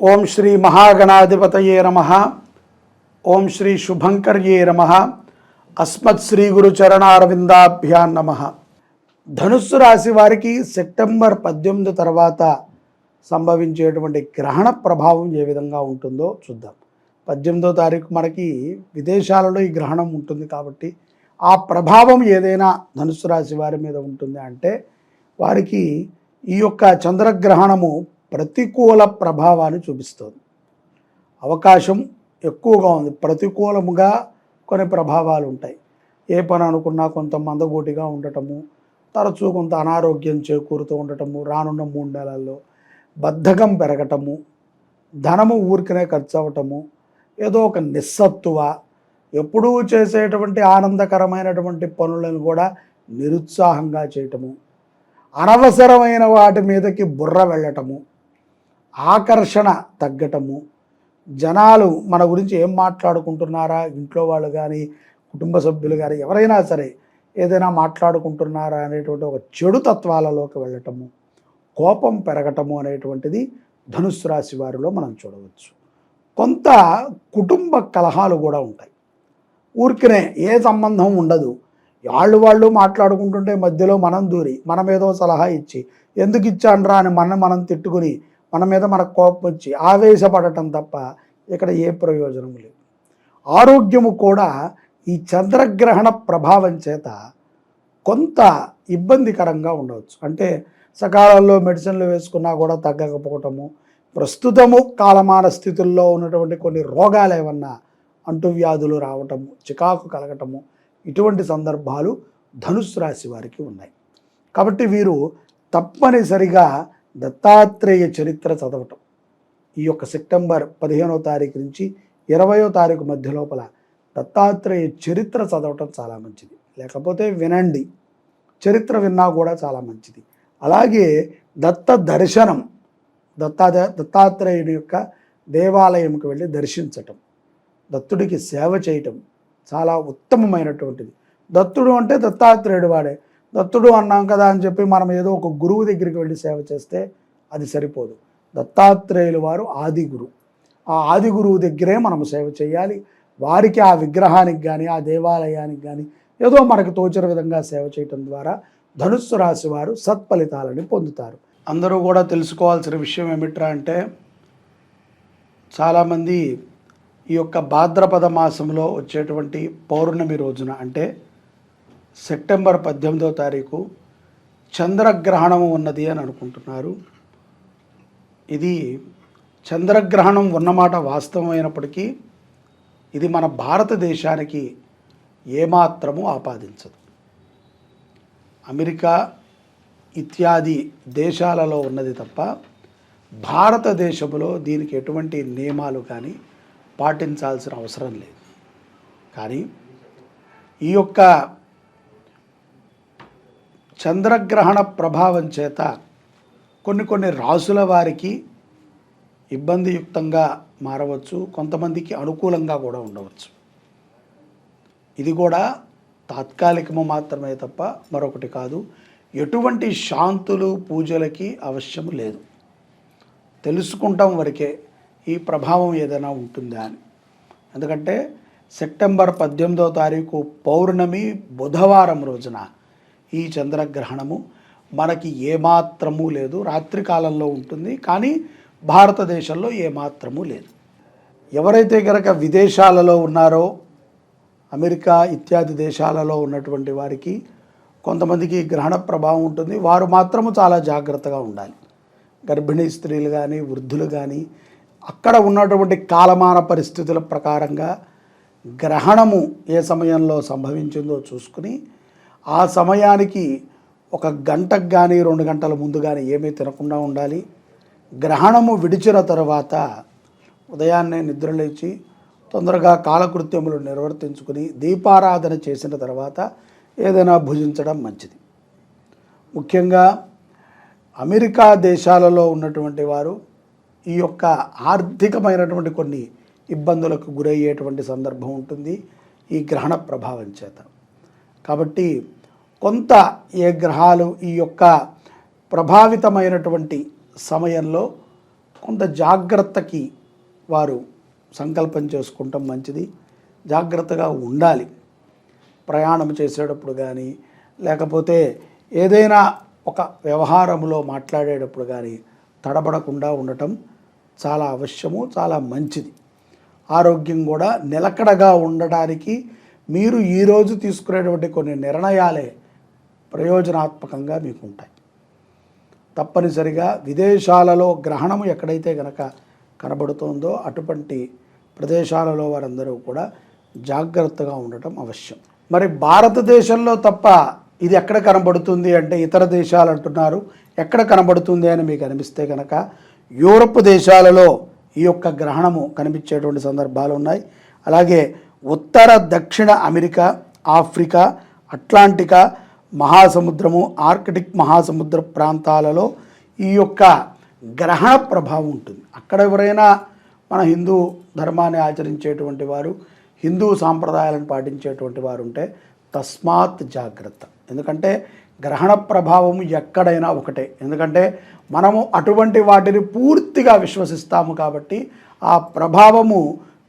ఓం శ్రీ మహాగణాధిపతయే నమ. ఓం శ్రీ శుభంకర్యే నమ. అస్మత్ శ్రీ గురు చరణారవిందాభ్యాం నమ. ధనుస్సు రాశి వారికి సెప్టెంబర్ పద్దెనిమిది తర్వాత సంభవించేటువంటి గ్రహణ ప్రభావం ఏ విధంగా ఉంటుందో చూద్దాం. పద్దెనిమిదో తారీఖు మనకి విదేశాలలో ఈ గ్రహణం ఉంటుంది కాబట్టి ఆ ప్రభావం ఏదైనా ధనుస్సు రాశి వారి మీద ఉంటుంది అంటే వారికి ఈ యొక్క చంద్రగ్రహణము ప్రతికూల ప్రభావాన్ని చూపిస్తుంది. అవకాశం ఎక్కువగా ఉంది. ప్రతికూలముగా కొన్ని ప్రభావాలు ఉంటాయి. ఏ పని అనుకున్నా కొంత మందగోటిగా ఉండటము తరచూ కొంత అనారోగ్యం చేకూరుతూ ఉండటము రానున్న మూడు నెలల్లో బద్ధకం పెరగటము ధనము ఊరికనే ఖర్చు అవ్వటము ఏదో ఒక నిస్సత్తువ ఎప్పుడూ చేసేటువంటి ఆనందకరమైనటువంటి పనులను కూడా నిరుత్సాహంగా చేయటము అనవసరమైన వాటి మీదకి బుర్ర వెళ్ళటము ఆకర్షణ తగ్గటము. జనాలు మన గురించి ఏం మాట్లాడుకుంటున్నారా? ఇంట్లో వాళ్ళు కానీ కుటుంబ సభ్యులు కానీ ఎవరైనా సరే ఏదైనా మాట్లాడుకుంటున్నారా అనేటువంటి ఒక చెడు తత్వాలలోకి వెళ్ళటము కోపం పెరగటము అనేటువంటిది ధనుస్సు రాశి వారిలో మనం చూడవచ్చు. కొంత కుటుంబ కలహాలు కూడా ఉంటాయి. ఊరికనే ఏ సంబంధం ఉండదు. వాళ్ళు వాళ్ళు మాట్లాడుకుంటుంటే మధ్యలో మనం దూరి మనం ఏదో సలహా ఇచ్చి ఎందుకు ఇచ్చాండ్రా అని మనం మనం తిట్టుకుని మన మీద మనకు కోపం వచ్చి ఆవేశపడటం తప్ప ఇక్కడ ఏ ప్రయోజనం లేదు. ఆరోగ్యము కూడా ఈ చంద్రగ్రహణ ప్రభావం చేత కొంత ఇబ్బందికరంగా ఉండవచ్చు. అంటే సకాలంలో మెడిసిన్లు వేసుకున్నా కూడా తగ్గకపోవటము ప్రస్తుతము కాలమాన స్థితుల్లో ఉన్నటువంటి కొన్ని రోగాలు ఏమన్నా అంటువ్యాధులు రావటము చికాకు కలగటము ఇటువంటి సందర్భాలు ధనుసు రాశి వారికి ఉన్నాయి. కాబట్టి వీరు తప్పనిసరిగా దత్తాత్రేయ చరిత్ర చదవటం. ఈ యొక్క సెప్టెంబర్ పదిహేనో తారీఖు నుంచి ఇరవయో తారీఖు మధ్య లోపల దత్తాత్రేయ చరిత్ర చదవటం చాలా మంచిది. లేకపోతే వినండి చరిత్ర విన్నా కూడా చాలా మంచిది. అలాగే దత్త దర్శనం దత్తా దత్తాత్రేయుడి యొక్క దేవాలయంకి వెళ్ళి దర్శించటం దత్తుడికి సేవ చేయటం చాలా ఉత్తమమైనటువంటిది. దత్తుడు అంటే దత్తాత్రేయుడు వాడే. దత్తుడు అన్నాం కదా అని చెప్పి మనం ఏదో ఒక గురువు దగ్గరికి వెళ్ళి సేవ చేస్తే అది సరిపోదు. దత్తాత్రేయులు వారు ఆది గురు. ఆ ఆది గురువు దగ్గరే మనం సేవ చేయాలి. వారికి ఆ విగ్రహానికి కానీ ఆ దేవాలయానికి కానీ ఏదో మనకు తోచిన విధంగా సేవ చేయటం ద్వారా ధనుస్సు రాశి వారు సత్ఫలితాలని పొందుతారు. అందరూ కూడా తెలుసుకోవాల్సిన విషయం ఏమిట్రా అంటే చాలామంది ఈ యొక్క భాద్రపద మాసంలో వచ్చేటువంటి పౌర్ణమి రోజున అంటే సెప్టెంబర్ పద్దెనిమిదవ తారీఖు చంద్రగ్రహణం ఉన్నది అని అనుకుంటున్నారు. ఇది చంద్రగ్రహణం ఉన్నమాట వాస్తవమైనప్పటికీ ఇది మన భారతదేశానికి ఏమాత్రము ఆపాదించదు. అమెరికా ఇత్యాది దేశాలలో ఉన్నది తప్ప భారతదేశంలో దీనికి ఎటువంటి నియమాలు కానీ పాటించాల్సిన అవసరం లేదు. కానీ ఈ యొక్క చంద్రగ్రహణ ప్రభావం చేత కొన్ని కొన్ని రాసుల వారికి ఇబ్బందియుక్తంగా మారవచ్చు కొంతమందికి అనుకూలంగా కూడా ఉండవచ్చు. ఇది కూడా తాత్కాలికము మాత్రమే తప్ప మరొకటి కాదు. ఎటువంటి శాంతులు పూజలకి అవశ్యం లేదు. తెలుసుకుంటాం వరకే ఈ ప్రభావం ఏదైనా ఉంటుందా అని. ఎందుకంటే సెప్టెంబర్ పద్దెనిమిదవ తారీఖు పౌర్ణమి బుధవారం రోజున ఈ చంద్రగ్రహణము మనకి ఏమాత్రము లేదు. రాత్రి కాలంలో ఉంటుంది కానీ భారతదేశంలో ఏమాత్రము లేదు. ఎవరైతే కనుక విదేశాలలో ఉన్నారో అమెరికా ఇత్యాది దేశాలలో ఉన్నటువంటి వారికి కొంతమందికి గ్రహణ ప్రభావం ఉంటుంది. వారు మాత్రము చాలా జాగ్రత్తగా ఉండాలి. గర్భిణీ స్త్రీలు కానీ వృద్ధులు కానీ అక్కడ ఉన్నటువంటి కాలమాన పరిస్థితుల ప్రకారంగా గ్రహణము ఏ సమయంలో సంభవించిందో చూసుకుని ఆ సమయానికి ఒక గంటకు కానీ రెండు గంటల ముందు కానీ ఏమీ తినకుండా ఉండాలి. గ్రహణము విడిచిన తర్వాత ఉదయాన్నే నిద్రలేచి తొందరగా కాలకృత్యములు నిర్వర్తించుకుని దీపారాధన చేసిన తర్వాత ఏదైనా భుజించడం మంచిది. ముఖ్యంగా అమెరికా దేశాలలో ఉన్నటువంటి వారు ఈ యొక్క ఆర్థికమైనటువంటి కొన్ని ఇబ్బందులకు గురయ్యేటువంటి సందర్భం ఉంటుంది. ఈ గ్రహణ ప్రభావం చేత. కాబట్టి కొంత ఏ గ్రహాలు ఈ యొక్క ప్రభావితమైనటువంటి సమయంలో కొంత జాగ్రత్తకి వారు సంకల్పం చేసుకుంటాం మంచిది. జాగ్రత్తగా ఉండాలి. ప్రయాణం చేసేటప్పుడు కానీ లేకపోతే ఏదైనా ఒక వ్యవహారంలో మాట్లాడేటప్పుడు కానీ తడబడకుండా ఉండటం చాలా అవశ్యము చాలా మంచిది. ఆరోగ్యం కూడా నిలకడగా ఉండటానికి మీరు ఈరోజు తీసుకునేటువంటి కొన్ని నిర్ణయాలే ప్రయోజనాత్మకంగా మీకు ఉంటాయి తప్పనిసరిగా విదేశాలలో గ్రహణము ఎక్కడైతే గనక కనబడుతోందో అటువంటి ప్రదేశాలలో వారందరూ కూడా జాగ్రత్తగా ఉండటం అవశ్యం. మరి భారతదేశంలో తప్ప ఇది ఎక్కడ కనబడుతుంది అంటే ఇతర దేశాలు అంటున్నారు. ఎక్కడ కనబడుతుంది అని మీకు అనిపిస్తే కనుక యూరప్ దేశాలలో ఈ యొక్క గ్రహణము కనిపించేటువంటి సందర్భాలు ఉన్నాయి. అలాగే ఉత్తర దక్షిణ అమెరికా ఆఫ్రికా అట్లాంటికా మహాసముద్రము ఆర్కిటిక్ మహాసముద్ర ప్రాంతాలలో ఈ యొక్క గ్రహణ ప్రభావం ఉంటుంది. అక్కడ ఎవరైనా మన హిందూ ధర్మాన్ని ఆచరించేటువంటి వారు హిందూ సాంప్రదాయాలను పాటించేటువంటి వారు ఉంటే తస్మాత్ జాగ్రత్త. ఎందుకంటే గ్రహణ ప్రభావం ఎక్కడైనా ఒకటే. ఎందుకంటే మనము అటువంటి వాటిని పూర్తిగా విశ్వసిస్తాము కాబట్టి ఆ ప్రభావము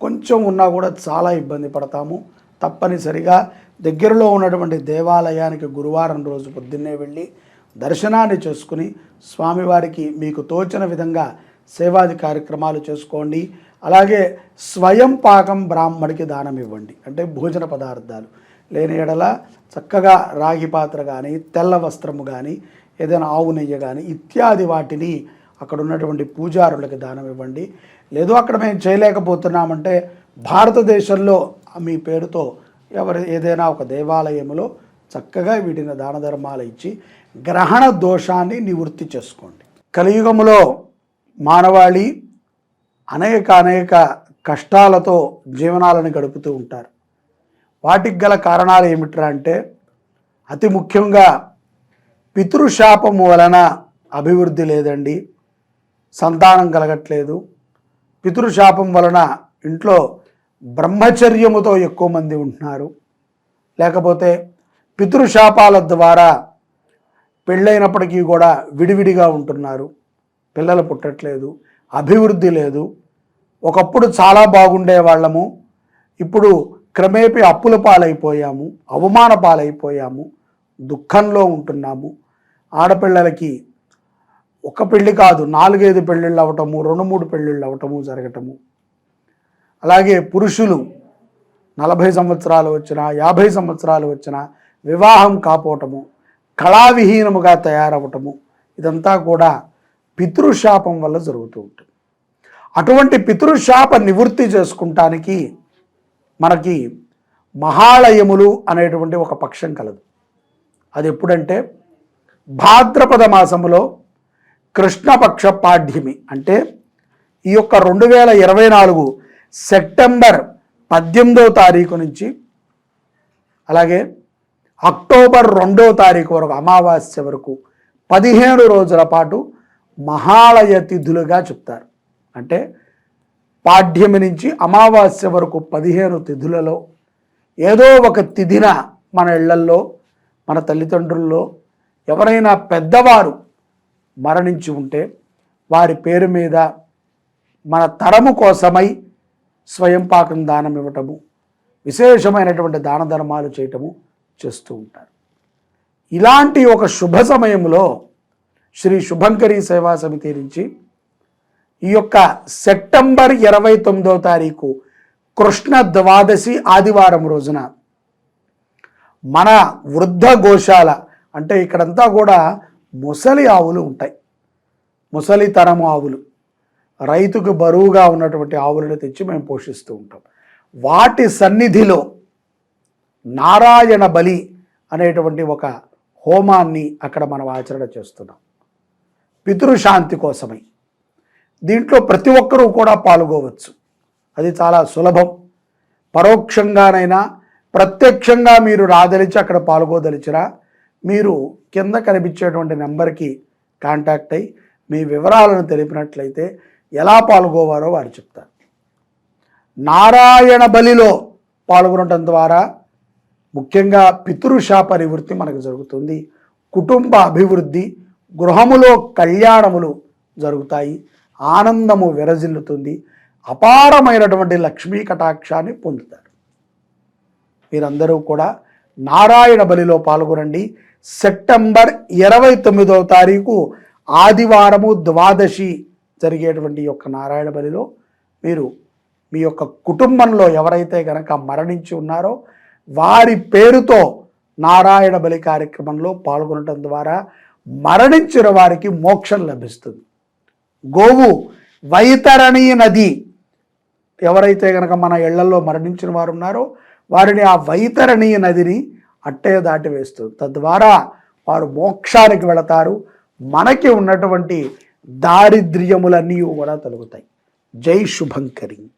కొంచెం ఉన్నా కూడా చాలా ఇబ్బంది పడతాము. తప్పనిసరిగా దగ్గరలో ఉన్నటువంటి దేవాలయానికి గురువారం రోజు పొద్దున్నే వెళ్ళి దర్శనాన్ని చేసుకుని స్వామివారికి మీకు తోచిన విధంగా సేవాది కార్యక్రమాలు చేసుకోండి. అలాగే స్వయం పాకం బ్రాహ్మడికి దానం ఇవ్వండి. అంటే భోజన పదార్థాలు. లేని ఎడల చక్కగా రాగి పాత్ర కానీ తెల్ల వస్త్రము కానీ ఏదైనా ఆవు నెయ్యి కానీ ఇత్యాది వాటిని అక్కడ ఉన్నటువంటి పూజారులకు దానం ఇవ్వండి. లేదు అక్కడ మేము చేయలేకపోతున్నామంటే భారతదేశంలో మీ పేరుతో ఎవరు ఏదైనా ఒక దేవాలయంలో చక్కగా వీటిని దాన ధర్మాలు ఇచ్చి గ్రహణ దోషాన్ని నివృత్తి చేసుకోండి. కలియుగములో మానవాళి అనేక అనేక కష్టాలతో జీవనాలను గడుపుతూ ఉంటారు. వాటికి గల కారణాలు ఏమిట్రా అంటే అతి ముఖ్యంగా పితృశాపము వలన అభివృద్ధి లేదండి. సంతానం కలగట్లేదు. పితృశాపం వలన ఇంట్లో బ్రహ్మచర్యముతో ఎక్కువ మంది ఉంటున్నారు. లేకపోతే పితృశాపాల ద్వారా పెళ్ళైనప్పటికీ కూడా విడివిడిగా ఉంటున్నారు. పిల్లలు పుట్టట్లేదు అభివృద్ధి లేదు. ఒకప్పుడు చాలా బాగుండే వాళ్ళము. ఇప్పుడు క్రమేపీ అప్పుల పాలైపోయాము అవమాన పాలైపోయాము దుఃఖంలో ఉంటున్నాము. ఆడపిల్లలకి ఒక పెళ్ళి కాదు నాలుగైదు పెళ్ళిళ్ళు అవటము రెండు మూడు పెళ్ళిళ్ళు అవటము జరగటము. అలాగే పురుషులు నలభై సంవత్సరాలు వచ్చిన యాభై సంవత్సరాలు వచ్చిన వివాహం కాపోవటము కళావిహీనముగా తయారవటము ఇదంతా కూడా పితృశాపం వల్ల జరుగుతూ ఉంటుంది. అటువంటి పితృశాప నివృత్తి చేసుకుంటానికి మనకి మహాలయములు అనేటువంటి ఒక పక్షం కలదు. అది ఎప్పుడంటే భాద్రపద మాసములో కృష్ణపక్ష పాడ్యమి అంటే ఈ యొక్క రెండు వేల ఇరవై నాలుగు సెప్టెంబర్ పద్దెనిమిదో తారీఖు నుంచి అలాగే అక్టోబర్ రెండో తారీఖు వరకు అమావాస్య వరకు పదిహేను రోజుల పాటు మహాలయ తిథులుగా చెప్తారు. అంటే పాడ్యమి నుంచి అమావాస్య వరకు పదిహేను తిథులలో ఏదో ఒక తిథిన మన ఇళ్ళల్లో మన తల్లిదండ్రుల్లో ఎవరైనా పెద్దవారు మరణించి ఉంటే వారి పేరు మీద మన తరము కోసమై స్వయం పాకం దానం ఇవ్వటము విశేషమైనటువంటి దాన ధర్మాలు చేయటము చేస్తూ ఉంటారు. ఇలాంటి ఒక శుభ సమయంలో శ్రీ శుభంకరి సేవా సమితి నుంచి ఈ యొక్క సెప్టెంబర్ ఇరవై తొమ్మిదో తారీఖు కృష్ణ ద్వాదశి ఆదివారం రోజున మన వృద్ధ గోశాల అంటే ఇక్కడంతా కూడా ముసలి ఆవులు ఉంటాయి. ముసలి తరము ఆవులు. రైతుకు బరువుగా ఉన్నటువంటి ఆవులను తెచ్చి మేము పోషిస్తూ ఉంటాం. వాటి సన్నిధిలో నారాయణ బలి అనేటువంటి ఒక హోమాన్ని అక్కడ మనం ఆచరణ చేస్తున్నాం. పితృశాంతి కోసమై. దీంట్లో ప్రతి ఒక్కరూ కూడా పాల్గొవచ్చు. అది చాలా సులభం. పరోక్షంగానైనా ప్రత్యక్షంగా మీరు రాదలిచి అక్కడ పాల్గొదలిచినా మీరు కింద కనిపించేటువంటి నెంబర్కి కాంటాక్ట్ అయ్యి మీ వివరాలను తెలిపినట్లయితే ఎలా పాల్గొవారో వారు చెప్తారు. నారాయణ బలిలో పాల్గొనటం ద్వారా ముఖ్యంగా పితృశాప నివృత్తి మనకు జరుగుతుంది. కుటుంబ అభివృద్ధి గృహములో కళ్యాణములు జరుగుతాయి. ఆనందము విరజిల్లుతుంది. అపారమైనటువంటి లక్ష్మీ కటాక్షాన్ని పొందుతారు. మీరందరూ కూడా నారాయణ బలిలో పాల్గొనండి. సెప్టెంబర్ ఇరవై తొమ్మిదవ తారీఖు ఆదివారము ద్వాదశి జరిగేటువంటి యొక్క నారాయణ బలిలో మీరు మీ యొక్క కుటుంబంలో ఎవరైతే గనక మరణించి ఉన్నారో వారి పేరుతో నారాయణ బలి కార్యక్రమంలో పాల్గొనడం ద్వారా మరణించిన వారికి మోక్షం లభిస్తుంది. గోవు వైతరణీ నది ఎవరైతే గనక మన ఇళ్ళలో మరణించిన వారు ఉన్నారో వారిని ఆ వైతరణీయ నదిని అట్టే దాటి వేస్తుంది తద్వారా వారు మోక్షానికి వెళతారు. మనకి ఉన్నటువంటి దారిద్ర్యములన్నీ కూడా తొలగుతాయి. జై శుభంకరి.